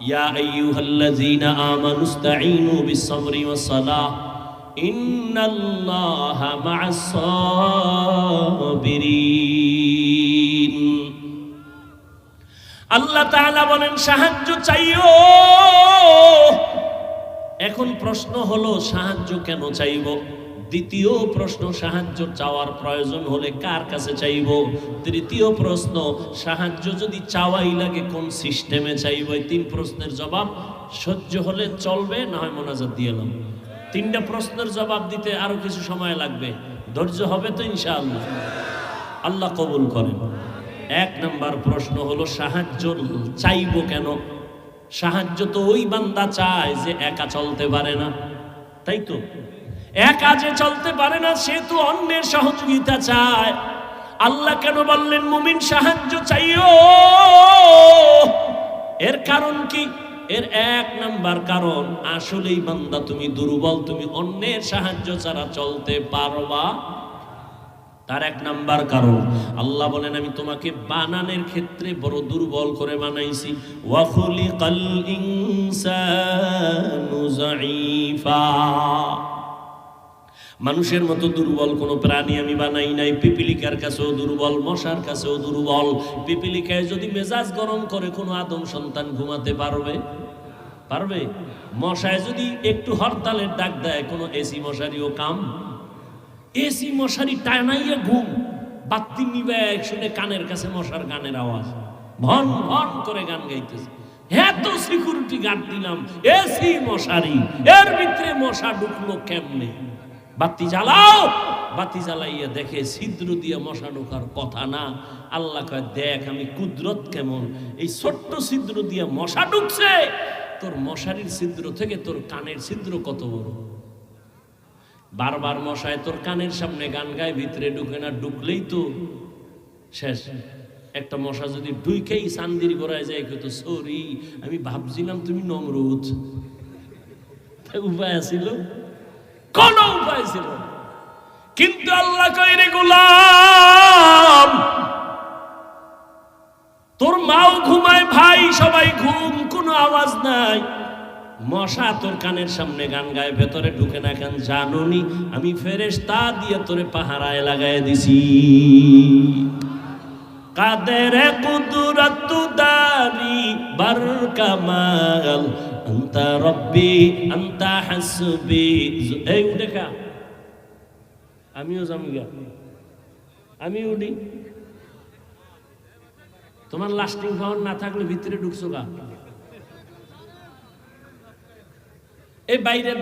ইয়া আইয়ুহাল্লাযীনা আমানু ইসতাঈনু বিস-সাবরি ওয়াস-সালাহ, ইন্নাল্লাহা মা'আস-সাবিরিন। আল্লাহ তাআলা বলেন, সাহায্য চাইও এখন প্রশ্ন হলো, সাহায্য কেন চাইব? দ্বিতীয় প্রশ্ন, সাহায্য চাওয়ার প্রয়োজন হলে কার কাছে চাইব? তৃতীয় প্রশ্ন, সাহায্য যদি চাওয়াই লাগে কোন সিস্টেমে চাইব? এই তিন প্রশ্নের জবাব, সহ্য হলে চলবে, না হয় মোনাজাত দিয়ে এলাম তিনটা প্রশ্নের জবাব দিতে আরও কিছু সময় লাগবে। ধৈর্য হবে তো ইনশাআল্লাহ। আল্লাহ কবুল করেন। এক নাম্বার প্রশ্ন হলো, সাহায্য চাইব কেন? সাহায্য তো ওই বান্দা চায় যে একা চলতে পারে না। তাই তো? একা যে চলতে পারে না, সে তো অন্যের সহযোগিতা চায়। আল্লাহ কেন বললেন, মুমিন সাহায্য চাইও? এর কারণ কি? এর এক নাম্বার কারণ, আসলেই বান্দা তুমি দুর্বল, তুমি অন্যের সাহায্য ছাড়া চলতে পারবা। তার এক নাম্বার কারণ, আল্লাহ বলেন, আমি তোমাকে বানানের ক্ষেত্রে বড় দুর্বল করে বানাইছি। ওয়াখুলিকাল ইনসানু যাঈফা। মানুষের মতো দুর্বল, কোনো প্রাণী আমি বানাই নাই। পিপিলিকার কাছেও দুর্বল, মশার কাছেও দুর্বল। পিপিলিকায় যদি মেজাজ গরম করে, কোনো আদম সন্তান ঘুমাতে পারবে? পারবে? মশায় যদি একটু হরতালের ডাক দেয়, কোনো এসি মশারিও কাম? এসি মশারি টানাইয়া ঘুম বাত্তি নিবে, শুনে কানের কাছে মশার গানের আওয়াজ। ভন ভন করে গান গাইতেছে। এত সিকিউরিটি গার্ড দিলাম। এসি মশারি, এর ভিতরে মশা ঢুকলো কেমনে? বাতি জ্বালাও। বাতি জ্বালাইয়া দেখে ছিদ্র দিয়ে মশা ঢোকার কথা না। আল্লাহ কয়, দেখ আমি কুদরত কেমন। এই ছোট্ট ছিদ্র দিয়ে মশা ঢুকছে। তোর মশারির ছিদ্র থেকে তোর কানের ছিদ্র কত বড়? বারবার মশায় তোর কানের সামনে গান গায়, ভিতরে ঢুকে না, ঢুকলেই তো শেষ। একটা মশা যদি ঢুকেই সান্দির গোড়ায় যায় তো, সরি, আমি ভাবছিলাম তুমি নমরুদ। উপায় আছিল? কোন উপায় ছিল কিন্তু আল্লাহ কইরে গোলাম, তোর মাও ঘুমায়, ভাই সবাই ঘুম, কোনো আওয়াজ নাই। মশা তোর কানের সামনে গান গায়, ভেতরে ঢুকে না কেন জানুনি? আমি ফেরেস তা দিয়ে তোরে পাহারায় লাগায় দিছি। কাদের কুদরত দারি বার কামাল আন্তা রব্বি, আন্তা হাসবি। এই উঠে খা। আমিও যামগা আমি উঠি। তোমার লাস্টিং পাওয়ার না থাকলে ভিতরে ঢুকছো গা। এই বাইরে